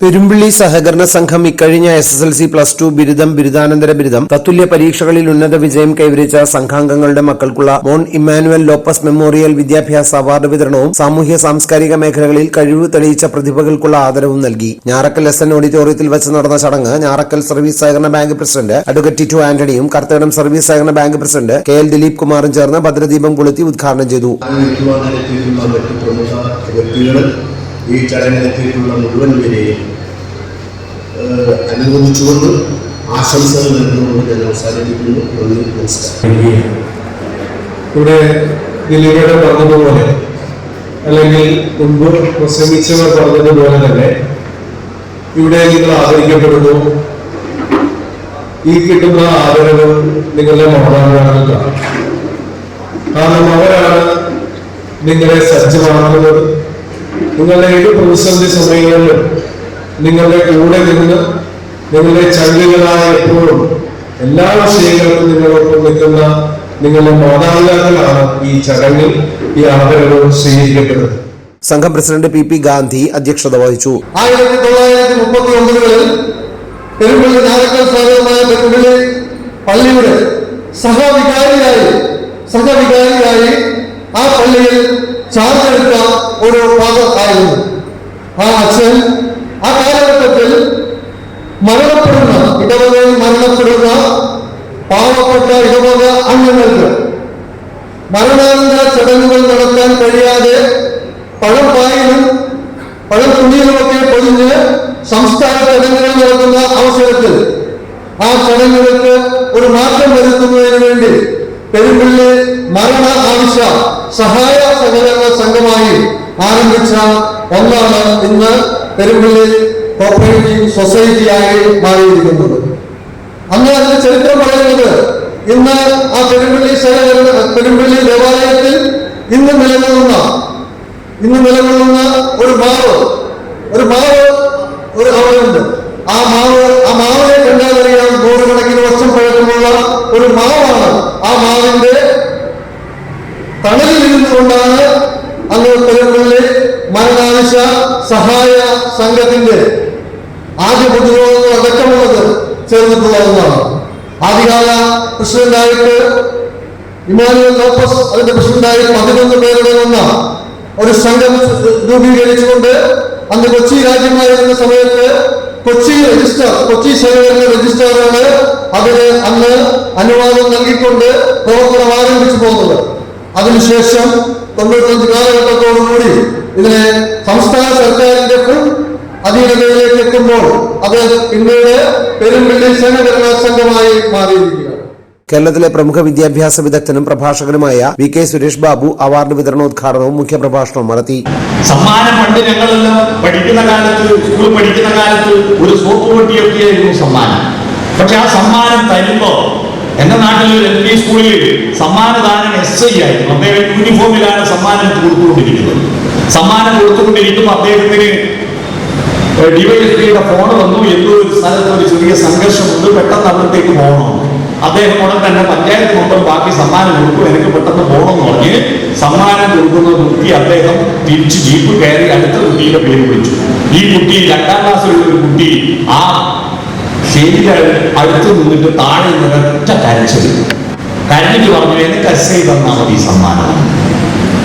പെരുമ്പിള്ളി സഹകരണ സംഘം ഇക്കഴിഞ്ഞ S S L C plus two ബിരുദം ബിരുദാനന്തര ബിരുദം തത്തുല്യ പരീക്ഷകളിൽ ഉന്നത വിജയം കൈവരിച്ച സംഘാംഗങ്ങളുടെ മക്കൾക്കുള്ള മോൺ ഇമ്മാനുവൽ ലോപ്പസ് മെമ്മോറിയൽ വിദ്യാഭ്യാസ അവാർഡ് വിതരണവും സാമൂഹ്യ സാംസ്കാരിക മേഖലകളിൽ കഴിവ് തെളിയിച്ച പ്രതിഭകൾക്കുള്ള ആദരവും നൽകി. ഞാറക്കൽ എസ് എൻ ഓഡിറ്റോറിയത്തിൽ വെച്ച് നടന്ന ചടങ്ങ് ഞാറക്കൽ സർവീസ് സഹകരണ ബാങ്ക് പ്രസിഡന്റ് അഡ്വക്കേറ്റ് ടിറ്റു ആന്റണിയും കർത്തടം സർവീസ് സഹകരണ bank president K L Dileep കുമാറും ചേർന്ന് ഭദ്രദീപം കൊളുത്തി ഉദ്ഘാടനം ചെയ്തു. ഈ ചടങ്ങിലെത്തിയിട്ടുള്ള മുഴുവൻ പേരെയും അനുഗമിച്ചുകൊണ്ട് ആശംസകൾ നൽകുന്നുകൊണ്ട് ഞാൻ അവസാനിപ്പിക്കുന്നു. നന്ദി നമസ്കാരം. ഇവിടെ ദിലീപയുടെ പറഞ്ഞതുപോലെ അല്ലെങ്കിൽ മുൻപ് പ്രസംഗിച്ചവർ പറഞ്ഞതുപോലെ തന്നെ ഇവിടെ നിങ്ങൾ ആദരിക്കപ്പെടുന്നു. ഈ കിട്ടുന്ന ആദരവ് നിങ്ങളുടെ മാതാപിതാക്കൾക്കാണ് കാരണം അവരാണ് നിങ്ങളെ സജ്ജമാക്കുന്നത്. നിങ്ങളുടെ ഏത് പ്രതിസന്ധി സമയങ്ങളിലും നിങ്ങളുടെ കൂടെ നിന്ന് നിങ്ങളുടെ ചങ്കുകളായ എപ്പോഴും എല്ലാ വിഷയങ്ങളിലും നിങ്ങളോടൊപ്പം നിൽക്കുന്ന നിങ്ങളുടെ മാതാപിതാക്കളാണ് ഈ ചടങ്ങിൽ ഈ ആദരവ് സ്വീകരിക്കപ്പെടുന്നത്. സംഘം പ്രസിഡന്റ് പി പി ഗാന്ധി അധ്യക്ഷത വഹിച്ചു. ആയിരത്തി തൊള്ളായിരത്തി മുപ്പത്തി ഒമ്പതുകളിൽ പെരുമ്പള്ളി നാരക്കൽ സ്ഥാപിതമായ പെരുമ്പള്ളി പള്ളിയുടെ സഹവികാരിയായി സഹവികാരിയായി ആ പള്ളിയിൽ ചാർജെടുത്ത ഒരു ഫാദർ ആയിരുന്നു ആ അച്ഛൻ ആ കാലഘട്ടത്തിൽ മരണപ്പെടുന്ന ഇടവകയിൽ മരണപ്പെടുന്ന പാവപ്പെട്ട ഇടവക അംഗങ്ങൾക്ക് മരണാനന്തര ചടങ്ങുകൾ നടത്താൻ കഴിയാതെ പഴം പായിലും പഴം തുണിയിലുമൊക്കെ പൊതിഞ്ഞ് സംസ്കാര ചടങ്ങുകൾ നടത്തുന്ന അവസരത്തിൽ ആ ചടങ്ങുകൾക്ക് ഒരു മാറ്റം വരുത്തുന്നതിന് വേണ്ടി പെരുമ്പള്ളി മരണ ആവശ്യ സഹായ സഹകരണ സംഘമായി ആരംഭിച്ച ഒന്നാണ് ഇന്ന് പെരുമ്പള്ളി കോപ്പറേറ്റീവ് സൊസൈറ്റിയായി മാറിയിരിക്കുന്നത്. അന്ന് അതിന്റെ ചരിത്രം പറയുന്നത് ഇന്ന് ആ പെരുമ്പള്ളി സഹകരണ പെരുമ്പള്ളി ദേവാലയത്തിൽ ഇന്ന് നിലകൊള്ളുന്ന ഇന്ന് നിലകൊള്ളുന്ന ഒരു മാവ് ഒരു മാവ് ഒരു അവിടെയുണ്ട്. ആ മാവ് ആ മാവിനെ കണ്ടാലറിയാം നൂറുകണക്കിന് വർഷം പഴക്കമുള്ള ഒരു മാവാണ് ആ മാവിന്റെ തണലിൽ നിന്നുകൊണ്ടാണ് അന്ന് പെരുമ്പള്ളി മരണാവശ്യ സഹായ സംഘത്തിന്റെ ആദ്യ പൊതുയോഗങ്ങൾ അടക്കമുള്ളത് ചേർന്നിട്ടുള്ള ഒന്നാണ്. ആദ്യകാല പ്രസിഡന്റായിട്ട് ഇമാനുവൽ ലോപ്പസ് അതിന്റെ പ്രസിഡന്റായി പതിനൊന്ന് പേരുടെ വന്ന ഒരു സംഘം രൂപീകരിച്ചുകൊണ്ട് അന്ന് കൊച്ചി രാജ്യമായിരുന്ന സമയത്ത് കൊച്ചി രജിസ്റ്റർ കൊച്ചി സേവന രജിസ്ട്രാറാണ് അതിന് അന്ന് അനുവാദം നൽകിക്കൊണ്ട് പ്രവർത്തനം ആരംഭിച്ചു പോകുന്നത്. അതിനുശേഷം തൊണ്ണൂറ്റഞ്ച് കാലഘട്ടത്തോടുകൂടി ഇതിനെ സംസ്ഥാന സർക്കാരിന്റെ അധീനതയിലേക്ക് എത്തുമ്പോൾ അത് പിന്നീട് പെരുമ്പിള്ളി സഹകരണ സംഘമായി മാറിയിരിക്കുകയാണ്. കേരളത്തിലെ പ്രമുഖ വിദ്യാഭ്യാസ വിദഗ്ധനും പ്രഭാഷകനുമായ V K Suresh Babu award വിതരണോദ്ഘാടനവും മുഖ്യപ്രഭാഷണവും നടത്തി. സമ്മാനം പണ്ട് പഠിക്കുന്ന കാലത്ത് സ്കൂൾ പഠിക്കുന്ന കാലത്ത് ഒരു സോപ്പ് പൊട്ടിയൊക്കെയായിരുന്നു സമ്മാനം. പക്ഷെ ആ സമ്മാനം തരുമ്പോ എന്റെ നാട്ടിൽ ഒരു എൽ പി സ്കൂളിൽ സമ്മാനദാനം എസ് ഐ ആയിരുന്നു. അദ്ദേഹം യൂണിഫോമിലാണ് സമ്മാനം കൊടുത്തുകൊണ്ടിരിക്കുന്നത്. സമ്മാനം കൊടുത്തുകൊണ്ടിരിക്കുമ്പോൾ അദ്ദേഹത്തിന് ഡിവൈഎസ്പിയുടെ ഫോൺ വന്നു. എന്തോ ഒരു സ്ഥലത്ത് ഒരു ചെറിയ സംഘർഷമുണ്ട്. പെട്ടെന്ന് അവിടത്തേക്ക് പോകണം. അദ്ദേഹം ഉടൻ തന്നെ പഞ്ചായത്ത് മൊത്തം ബാക്കി സമ്മാനം കൊടുക്കും എനിക്ക് പെട്ടെന്ന് പോകണമെന്ന് പറഞ്ഞ് സമ്മാനം കൊടുക്കുന്ന കുട്ടി അദ്ദേഹം തിരിച്ച് ജീപ്പ് കയറി അടുത്ത കുട്ടിയുടെ പേര് വിളിച്ചു. ഈ കുട്ടി രണ്ടാം ക്ലാസ്സിലുള്ള ഒരു കുട്ടി ആ ശരിയുടെ അടുത്ത് നിന്നിട്ട് താഴെ നിന്നിട്ട് കരച്ചത് കരഞ്ഞിട്ട് പറഞ്ഞു എനിക്ക് ഐ തന്നാൽ മതി സമ്മാനം.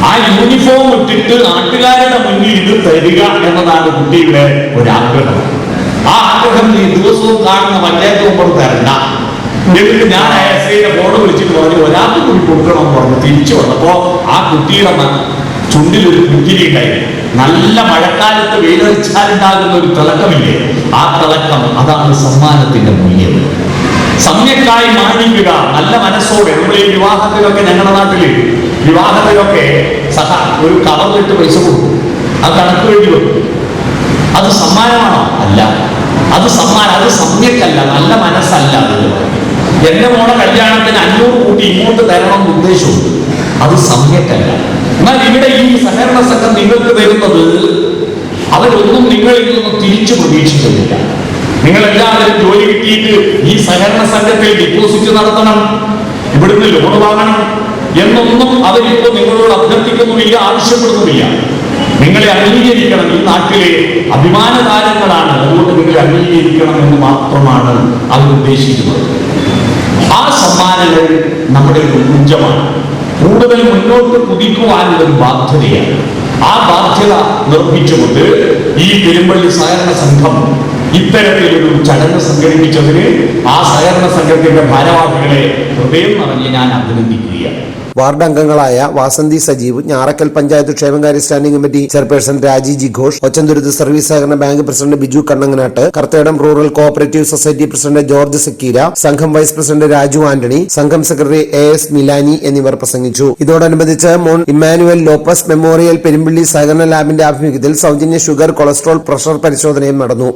ആ യൂണിഫോം ഇട്ടിട്ട് നാട്ടുകാരുടെ മുന്നിൽ ഇത് തരിക എന്നതാണ് കുട്ടിയുടെ ഒരാഗ്രഹം. ആ ആഗ്രഹം ഈ ദിവസവും കാണുന്ന പഞ്ചായത്ത് മുമ്പ് തരണ്ട. എന്നിട്ട് ഞാൻ ഐയുടെ ഫോൺ വിളിച്ചിട്ട് പറഞ്ഞു ഒരാൾക്ക് കൂടി കൊടുക്കണം പറഞ്ഞു. തിരിച്ചു വന്നപ്പോ ആ കുട്ടിയുടെ ചുണ്ടിൽ ഒരു പുഞ്ചിരി ഉണ്ടായി. നല്ല മഴക്കാലത്ത് വെയിലടിച്ചാലുണ്ടാകുന്ന ഒരു തിളക്കമില്ലേ? ആ തിളക്കം അതാണ് സമ്മാനത്തിന്റെ മൂല്യം. സമ്യക്കായി മാനിക്കുക നല്ല മനസ്സോടെ. നമ്മൾ ഈ വിവാഹത്തിലൊക്കെ ഞങ്ങളുടെ നാട്ടിൽ വിവാഹത്തിലൊക്കെ സഹ ഒരു കവറിലിട്ട് പൈസ കൊടുക്കും. അത് കണക്ക് വേണ്ടി വെക്കും അത് സമ്മാനമാണോ? അല്ല. അത് സമ്മാനം അത് സമ്യക്കല്ല. നല്ല മനസ്സല്ല എന്റെ മോളെ കല്യാണത്തിന് അഞ്ഞൂറ് കൂട്ടി ഇങ്ങോട്ട് തരണം എന്ന് ഉദ്ദേശമുണ്ട് അത് സമ്യക്കല്ല എന്നാൽ ഇവിടെ ഈ സഹകരണ സംഘം നിങ്ങൾക്ക് തരുന്നത് അവരൊന്നും നിങ്ങളിൽ നിന്നും തിരിച്ചു പ്രതീക്ഷിക്കുന്നില്ല. നിങ്ങൾ എല്ലാവരും ജോലി കിട്ടിയിട്ട് ഈ സഹകരണ സംഘത്തിൽ ഡിപ്പോസിറ്റ് നടത്തണം ഇവിടുന്ന് ലോൺ വാങ്ങണം എന്നൊന്നും അവരിപ്പോ നിങ്ങളോട് അഭ്യർത്ഥിക്കുന്നുമില്ല ആവശ്യപ്പെടുന്നുമില്ല. നിങ്ങളെ അംഗീകരിക്കണം ഈ നാട്ടിലെ അഭിമാന താരങ്ങളാണ് അതുകൊണ്ട് നിങ്ങളെ അംഗീകരിക്കണം എന്ന് മാത്രമാണ് അവർ ഉദ്ദേശിക്കുന്നത്. ആ സമ്മാനങ്ങൾ നമ്മുടെ ഒരു ഊർജമാണ് കൂടുതൽ മുന്നോട്ട് കുതിക്കുവാനുള്ള ഒരു ബാധ്യതയാണ്. ആ ബാധ്യത നിർമ്മിച്ചുകൊണ്ട് ഈ പെരുമ്പള്ളി സഹകരണ സംഘം ഇത്തരത്തിലൊരു ചടങ്ങ് സംഘടിപ്പിച്ചതിന് ആ സഹകരണ സംഘത്തിന്റെ ഭാരവാഹികളെ ഹൃദയം നിറഞ്ഞ് ഞാൻ അഭിനന്ദിക്കുകയാണ്. വാർഡ് അംഗങ്ങളായ വാസന്തി സജീവ് ഞാറക്കൽ പഞ്ചായത്ത് ക്ഷേമകാര്യ standing committee chairperson Raji G Ghosh Ochanthuruth service സഹകരണ bank president Biju Kannanganattu Karthedam rural cooperative society president George Sakkeera സംഘം വൈസ് പ്രസിഡന്റ് രാജു ആന്റണി സംഘം സെക്രട്ടറി എ എസ് മിലാനി എന്നിവർ പ്രസംഗിച്ചു. ഇതോടനുബന്ധിച്ച് Mon Emmanuel Lopez memorial Perumpilly സഹകരണ ലാബിന്റെ ആഭിമുഖ്യത്തിൽ സൗജന്യ ഷുഗർ കൊളസ്ട്രോൾ പ്രഷർ പരിശോധനയും നടന്നു.